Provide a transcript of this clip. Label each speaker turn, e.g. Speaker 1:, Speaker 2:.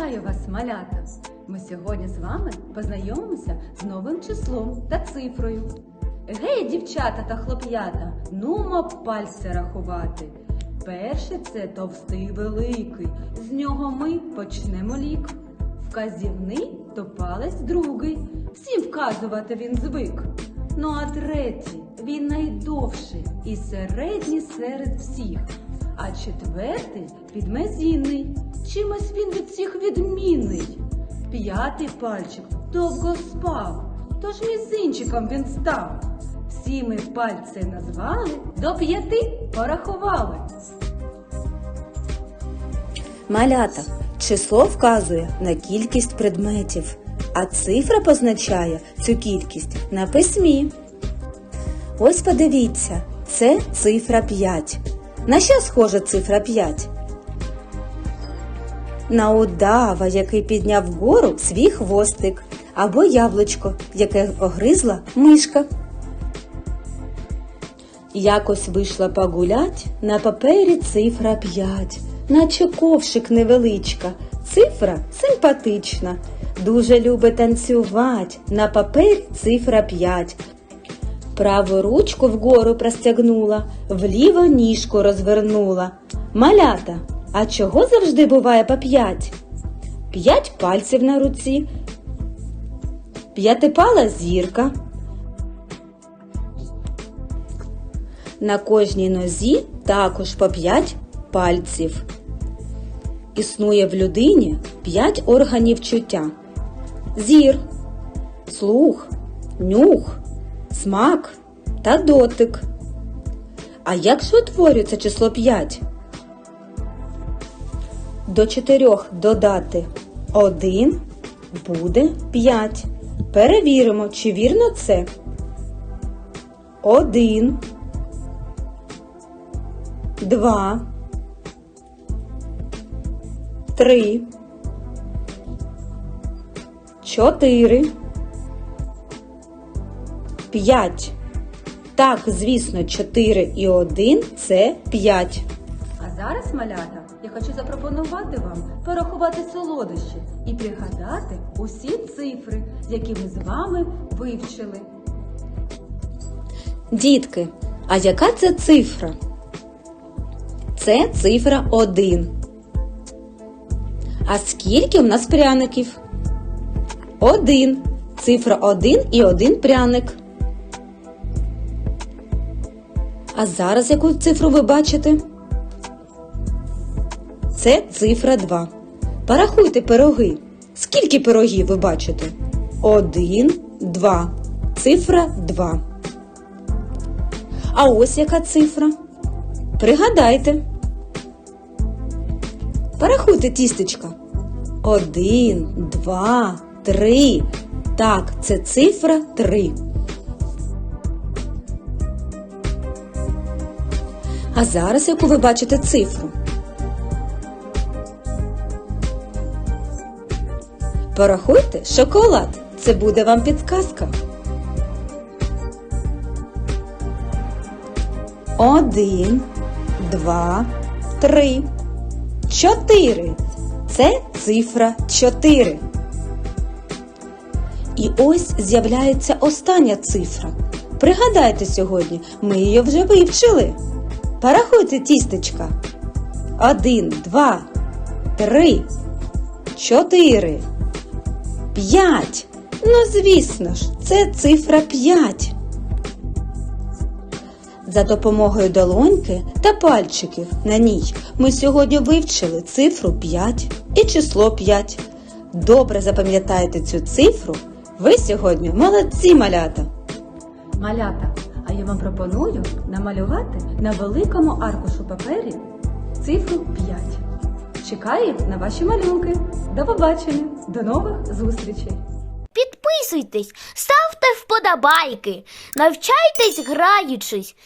Speaker 1: Вітаю вас, малята! Ми сьогодні з вами познайомимося з новим числом та цифрою. Гей, дівчата та хлоп'ята, нумо пальці рахувати. Перший це товстий великий, з нього ми почнемо лік. Вказівний то палець другий, всім вказувати він звик. Ну а третій, він найдовший і середній серед всіх. А четвертий підмезінний, чимось він від всіх відмінний. П'ятий пальчик довго спав, тож мізинчиком він став. Всі ми пальці назвали, до п'яти порахували.
Speaker 2: Малята. Число вказує на кількість предметів, а цифра позначає цю кількість на письмі. Ось подивіться, це цифра 5. На що схожа цифра 5? На удава, який підняв вгору свій хвостик, або яблучко, яке огризла мишка. Якось вийшла погулять, на папері цифра 5, наче ковшик невеличка, цифра симпатична. Дуже любить танцювать, на папері цифра 5. Праву ручку вгору простягнула, вліво ніжку розвернула. Малята, а чого завжди буває по 5? П'ять пальців на руці, п'ятипала зірка. На кожній нозі також по 5 пальців. Існує в людині 5 органів чуття: зір, слух, нюх, смак та дотик. А як же утворюється число 5? До чотирьох додати 1 буде 5. Перевіримо, чи вірно це. 1, 2, 3, 4, 5. Так, звісно, 4 і 1 – це
Speaker 1: 5 зараз, малята, я хочу запропонувати вам порахувати солодощі і пригадати усі цифри, які ми з вами вивчили.
Speaker 2: Дітки, а яка це цифра? Це цифра 1. А скільки в нас пряників? Один. Цифра 1 і один пряник. А зараз яку цифру ви бачите? Це цифра 2. Порахуйте пироги. Скільки пирогів ви бачите? Один, два. Цифра 2. А ось яка цифра? Пригадайте. Порахуйте тістечка. Один, два, три. Так, це цифра три. А зараз яку ви бачите цифру? Порахуйте шоколад. Це буде вам підказка. Один, два, три, чотири. Це цифра чотири. І ось з'являється остання цифра. Пригадайте сьогодні, ми її вже вивчили. Порахуйте тістечка. Один, два, три, чотири, п'ять. Ну, звісно ж, це цифра п'ять. За допомогою долоньки та пальчиків на ній ми сьогодні вивчили цифру 5 і число 5. Добре запам'ятайте цю цифру. Ви сьогодні молодці малята!
Speaker 1: Малята, а я вам пропоную намалювати на великому аркушу папері цифру 5. Чекаю на ваші малюнки. До побачення, до нових зустрічей!
Speaker 3: Підписуйтесь, ставте вподобайки, навчайтесь граючись